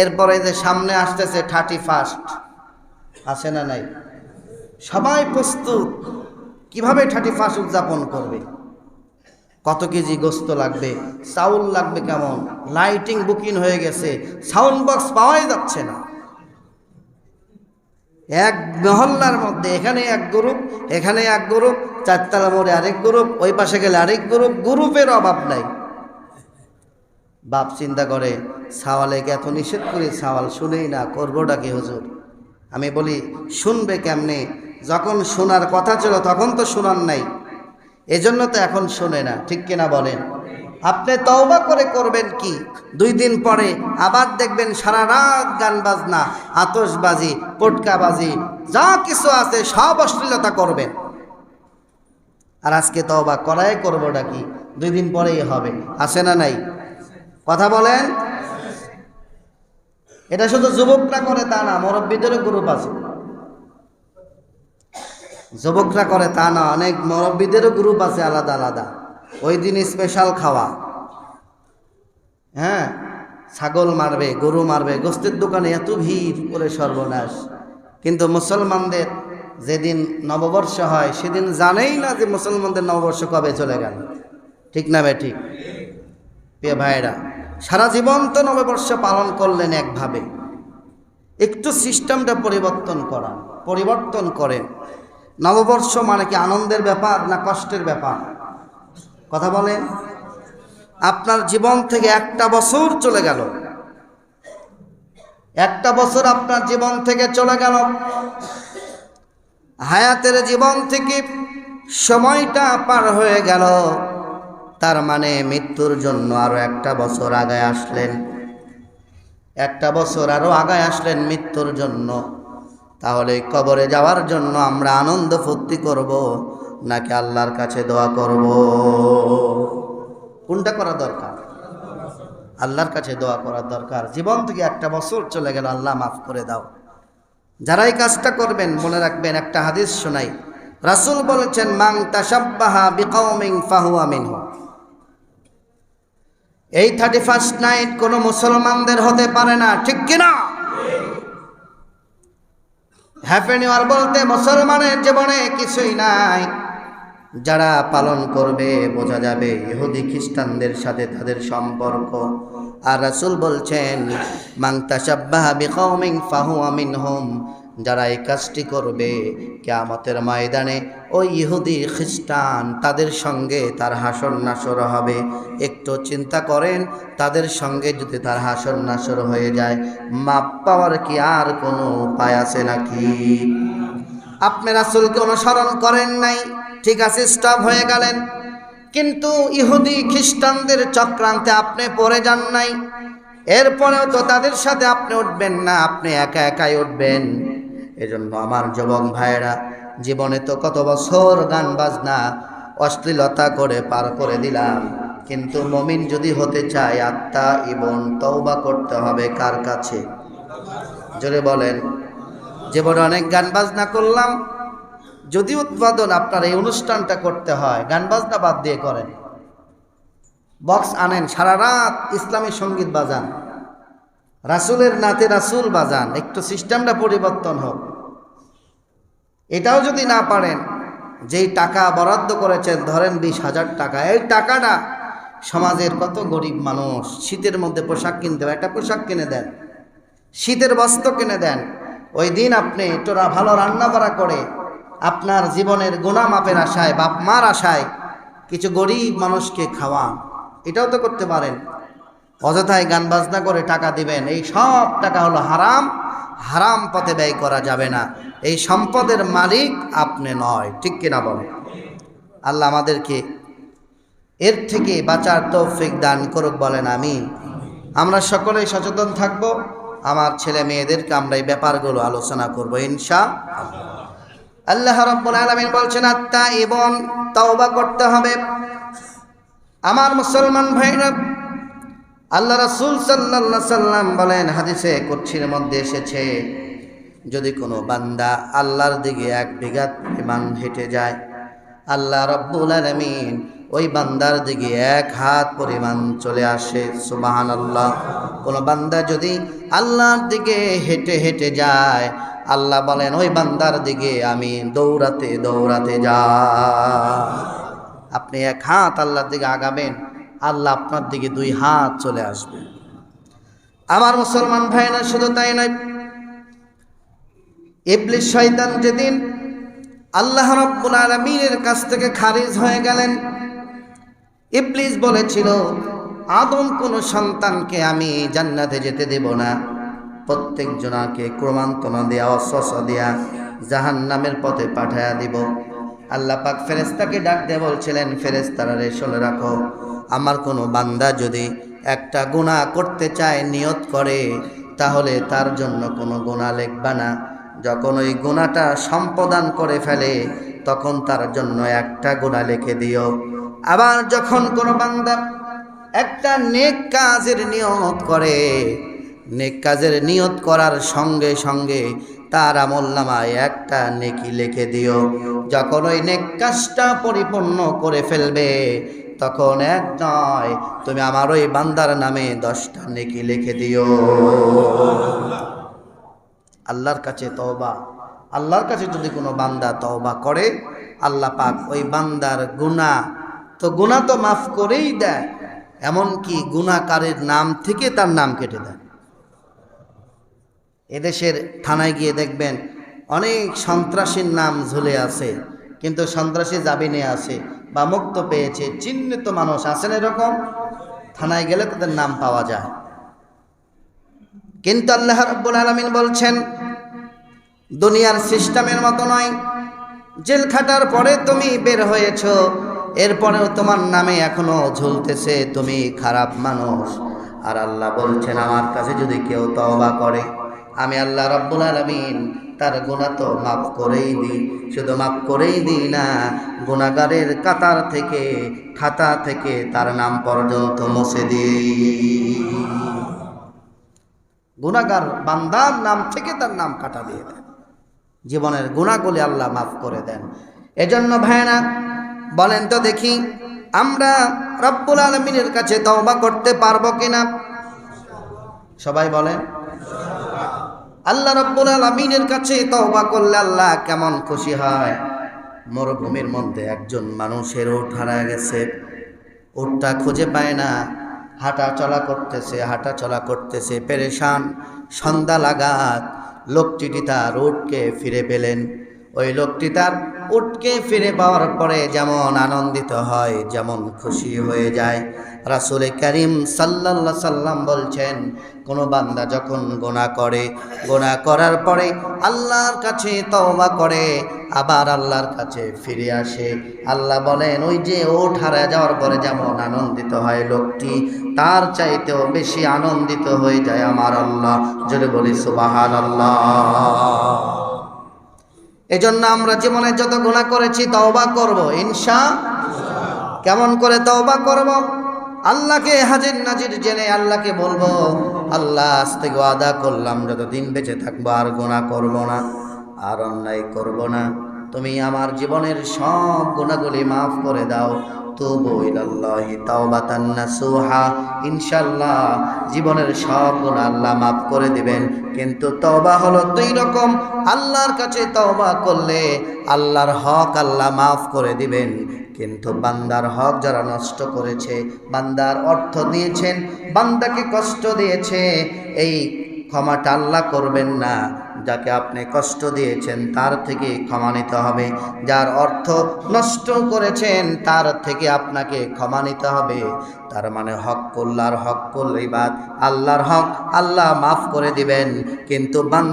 এরপরে যে সামনে আসতেছে থার্টি ফার্স্ট, আছে না নাই? সবাই প্রস্তুত, কীভাবে থার্টি ফার্স্ট উদযাপন করবে? কত কেজি গোস্ত লাগবে? চাউল লাগবে কেমন? লাইটিং বুকিং হয়ে গেছে, সাউন্ড বক্স পাওয়াই যাচ্ছে না। এক মহল্লার মধ্যে, এখানে এক গ্রুপ, এখানে এক গ্রুপ, চারতলা মোড়ে আরেক গ্রুপ, ওই পাশে গেলে আরেক গ্রুপ, গ্রুপের অভাব নাই। বাপ চিন্তা করে, সাওয়ালেকে এত নিষেধ করি, সাওয়াল শুনেই না, করবোটা কি হুজুর? আমি বলি, শুনবে কেমনে? যখন শোনার কথা ছিল, তখন তো শোনার নাই। এজন্য তো এখন শোনে না, ঠিক কিনা বলেন? আপনি তওবা করে করবেন কি? দুই দিন পরে আবার দেখবেন সারা রাত গান বাজনা আতসবাজি পটকাবাজি, যা কিছু আছে সব অশ্লীলতা করবেন। আর আজকে তওবা করাই করবোটা কি? দুই দিন পরেই হবে আসে না নাই? কথা বলেন। এটা শুধু যুবকরা করে তা না, মুরব্বীদেরও গ্রুপ আছে। যুবকরা করে তা না, অনেক মুরব্বীদেরও গ্রুপ আছে আলাদা আলাদা। ওই দিন স্পেশাল খাওয়া। হ্যাঁ ছাগল মারবে, গরু মারবে, গোস্তের দোকানে এত ভিড় করে সর্বনাশ। কিন্তু মুসলমানদের যেদিন নববর্ষ হয়, সেদিন জানেই না যে মুসলমানদের নববর্ষ কবে চলে গেল। ঠিক না বে ঠিক? প্রিয় ভাইরা সারা জীবন তো নববর্ষ পালন করলেন একভাবে। একটু সিস্টেমটা পরিবর্তন করা, পরিবর্তন করেন নববর্ষ মানে কি আনন্দের ব্যাপার না কষ্টের ব্যাপার? কথা বলেন। আপনার জীবন থেকে একটা বছর চলে গেল। একটা বছর আপনার জীবন থেকে চলে গেল। হায়াতের জীবন থেকে সময়টা পার হয়ে গেল। তার মানে মৃত্যুর জন্য আরও একটা বছর আগায় আসলেন। একটা বছর আরও আগায় আসলেন মৃত্যুর জন্য। তাহলে কবরে যাওয়ার জন্য আমরা আনন্দ ফুর্তি করব নাকি আল্লাহর কাছে দোয়া করব? কোনটা করা দরকার? আল্লাহর কাছে দোয়া করার দরকার। জীবন থেকে একটা বছর চলে গেল, আল্লাহ মাফ করে দাও। যারা এই কাজটা করবেন, মনে রাখবেন, একটা হাদিস শোনাই। রাসুল বলেছেন মাং তাসাব্বাহা বিকাউমিন ফাহুয়া মিনহু। এই থার্টি ফার্স্ট নাইট কোনো মুসলমানদের হতে পারে না, ঠিক কিনা? হ্যাপি নিউ ইয়ার বলতে মুসলমানের জীবনে কিছুই নাই। যারা পালন করবে, বোঝা যাবে ইহুদি খ্রিস্টানদের সাথে তাদের সম্পর্ক। আর রাসূল বলছেন মাংতা সাব্বাহ মাংতাসাব্বাহা বিকাউমিন ফাহুয়া মিনহুম। যারা এই কাজটি করবে কেয়ামতের ময়দানে ওই ইহুদি খ্রিস্টান তাদের সঙ্গে তার হাসর নাসর হবে। একটু চিন্তা করেন, তাদের সঙ্গে যদি তার হাসর নাসর হয়ে যায়, মাপ পাওয়ার কি আর কোনো উপায় আছে নাকি? আপনি রাসুলকে অনুসরণ করেন নাই, ঠিক আছে স্টপ হয়ে গেলেন। কিন্তু ইহুদি খ্রিস্টানদের চক্রান্তে আপনি পড়ে যান নাই। এরপরেও তো তাদের সাথে আপনি উঠবেন না, আপনি একা একাই উঠবেন। এজন্য আমার যুবক ভাইয়েরা, জীবনে তো কত বছর গান বাজনা অশ্লীলতা করে পার করে দিলাম। কিন্তু মমিন যদি হতে চায়, আত্মা, ইবন তৌবা করতে হবে কার কাছে? জোরে বলেন, জীবনে অনেক গান বাজনা করলাম, যদি উৎপাদন আপনার এই অনুষ্ঠানটা করতে হয়, গান বাজনা বাদ দিয়ে করেন। বক্স আনেন, সারা রাত ইসলামী সংগীত বাজান। রাসুলের নাতে রাসুল বাজান, একটু সিস্টেমটা পরিবর্তন হোক। এটাও যদি না পারেন, যেই টাকা বরাদ্দ করেছেন, ধরেন বিশ হাজার টাকা, এই টাকাটা সমাজের কত গরিব মানুষ, শীতের মধ্যে পোশাক কিনতে হবে একটা পোশাক কিনে দেন, শীতের বস্ত্র কিনে দেন, ওই দিন আপনি তোরা ভালো রান্না বাড়া করে আপনার জীবনের গুণা মাপের আশায়, বাপ মার আশায় কিছু গরিব মানুষকে খাওয়ান। এটাও তো করতে পারেন। অযথায় গান বাজনা করে টাকা দিবেন। এই সব টাকা হলো হারাম। হারাম পথে ব্যয় করা যাবে না। এই সম্পদের মালিক আপনি নয়। ঠিক কিনা বলে? আল্লাহ আমাদেরকে এর থেকে বাঁচার তৌফিক দান করুক বলেন আমি আমরা সকলেই সচেতন থাকব। আমার ছেলে মেয়েদেরকে আমরা এই ব্যাপারগুলো আলোচনা করব, ইনশা আল্লাহ রব্বুল আলামিন বলছেন, আত্মা এবং তাওবা করতে হবে। আমার মুসলমান ভাইরা আল্লাহ রাসূল সাল্লাল্লাহু সাল্লাম বলেন, হাদিসে কুচ্ছির মধ্যে এসেছে, যদি কোনো বান্দা আল্লাহর দিকে এক বিঘাত ইমান হেঁটে যায়, আল্লাহ রব্বুল আলামিন ওই বান্দার দিকে এক হাত পরিমাণ চলে আসে সুবাহান আল্লাহ কোনো বান্দা যদি আল্লাহর দিকে হেঁটে হেঁটে যায়, আল্লাহ বলেন, ওই বান্দার দিকে আমি দৌড়াতে দৌড়াতে যা। আপনি এক হাত আল্লাহর দিকে আগাবেন আল্লাহ আপনার দিকে দুই হাত চলে আসবে। আমার মুসলমান ভাইরা শুধু তাই নয়, ইবলিস শয়তান যেদিন আল্লাহ রব্বুল আলমিনের কাছ থেকে খারিজ হয়ে গেলেন, ইবলিস বলেছিল, আদম কোন সন্তানকে আমি জান্নাতে যেতে দেব না। প্রত্যেক জনাকে ক্রমান্তনা দেয়া অশ্বাস দেয়া জাহান নামের পথে পাঠায়া দিব। আল্লাহ পাক ফেরেস্তাকে ডাক দিয়ে বলছিলেন ফেরেস্তারা রে রাখো আমার কোনো বান্দা যদি একটা গুণা করতে চায়, নিয়ত করে, তাহলে তার জন্য কোনো গুণা লিখবা না। যখন ওই গুণাটা সম্পাদন করে ফেলে, তখন তার জন্য একটা গুণা লিখে দিও। আবার যখন কোনো বান্দা একটা নেক কাজের নিয়ত করে, নেক কাজের নিয়ত করার সঙ্গে সঙ্গে তার আমল নামায় একটা নেকি লিখে দিও। যখন ওই নেক কাজটা পরিপূর্ণ করে ফেলবে তখন এক নয়, তুমি আমার ওই বান্দার নামে দশটা নেকি লিখে দিও। আল্লাহর কাছে তওবা। আল্লাহর কাছে যদি কোনো বান্দা তওবা করে, আল্লাহ পাক ওই বান্দার গুণা তো গুণা তো মাফ করেই দেয়, এমনকি গুণাকারের নাম থেকে তার নাম কেটে দেয়। এদেশের থানায় গিয়ে দেখবেন অনেক সন্ত্রাসীর নাম ঝুলে আছে। কিন্তু সন্ত্রাসী জামিনে আছে বা মুক্ত পেয়েছে, চিহ্নিত মানুষ আছেন এরকম? থানায় গেলে তাদের নাম পাওয়া যায়। কিন্তু আল্লাহ রব্বুল আলমিন বলছেন, দুনিয়ার সিস্টেমের মতো নয়। জেল খাটার পরে তুমি বের হয়েছ, এরপরেও তোমার নামে এখনও ঝুলতেছে, তুমি খারাপ মানুষ। আর আল্লাহ বলছেন, আমার কাছে যদি কেউ তওবা করে, আমি আল্লাহ রব্বুল আলমিন তার গুণা তো মাফ করেই দিই। শুধু মাফ করেই দিই না গুণাগারের কাতার থেকে, খাতা থেকে তার নাম পর্যন্ত মুছে দিই। গুণাগার বান্দার নাম থেকে তার নাম কাটা দিয়ে দেন। জীবনের গুণাগুলি আল্লাহ মাফ করে দেন। এজন্য ভাইনা বলেন তো দেখি, আমরা রব্বুল আলমিনের কাছে তওবা করতে পারব কিনা? সবাই বলেন। আল্লাহ রব্বুল আলমিনের কাছে তহবা করলে আল্লাহ কেমন খুশি হয়? মরুভূমির মধ্যে একজন মানুষের ওঠ হারা গেছে। উঠটা খুঁজে পায় না। হাঁটা চলা করতেছে হাঁটা চলা করতেছে, পেরেশান, সন্ধ্যা লাগাত, লোকটিটি তার উঠকে ফিরে পেলেন। ওই লোকটি তার উটকে ফিরে পাওয়ার পরে যেমন আনন্দিত হয়, যেমন খুশি হয়ে যায়। রাসুল করিম সাল্লাল্লাহ সাল্লাম বলছেন, কোনো বান্দা যখন গোনা করে, গোনা করার পরে আল্লাহর কাছে তওবা করে, আবার আল্লাহর কাছে ফিরে আসে। আল্লাহ বলেন, ওই যে ওঠ হারা যাওয়ার পরে যেমন আনন্দিত হয় লোকটি, তার চাইতেও বেশি আনন্দিত হয়ে যায় আমার আল্লাহ। যদি বলি সুবাহান আল্লাহ এজন্য আমরা জীবনে যত গুণা করেছি, তওবা করব ইনশা কেমন করে তওবা করব? আল্লাহকে হাজির নাজির জেনে আল্লাহকে বলব, আল্লাহ আজ থেকে আদা করলাম, যতদিন বেঁচে থাকব আর গোনা করব না, আর অন্যায় করব না। তুমি আমার জীবনের সব গুণাগুলি মাফ করে দাও তুবু ইলাল্লাহি তাওবাতান নাসুহা। ইনশাআল্লাহ, জীবনের সব গুনাহ আল্লাহ মাফ করে দিবেন। কিন্তু তওবা হলো দুই রকম। আল্লাহর কাছে তওবা করলে আল্লাহর হক আল্লাহ মাফ করে দিবেন। কিন্তু বান্দার হক যারা নষ্ট করেছে, বান্দার অর্থ দিয়েছেন, বান্দাকে কষ্ট দিয়েছে, এই ক্ষমাটা আল্লাহ করবেন না। যাকে আপনি কষ্ট দিয়েছেন, তার থেকে ক্ষমা নিতে হবে। যার অর্থ নষ্ট করেছেন, তার থেকে আপনাকে ক্ষমা নিতে হবে। তার মানে হক কল্লার হক করলেই বাদ। আল্লাহর হক আল্লাহ মাফ করে দিবেন। কিন্তু বান্দা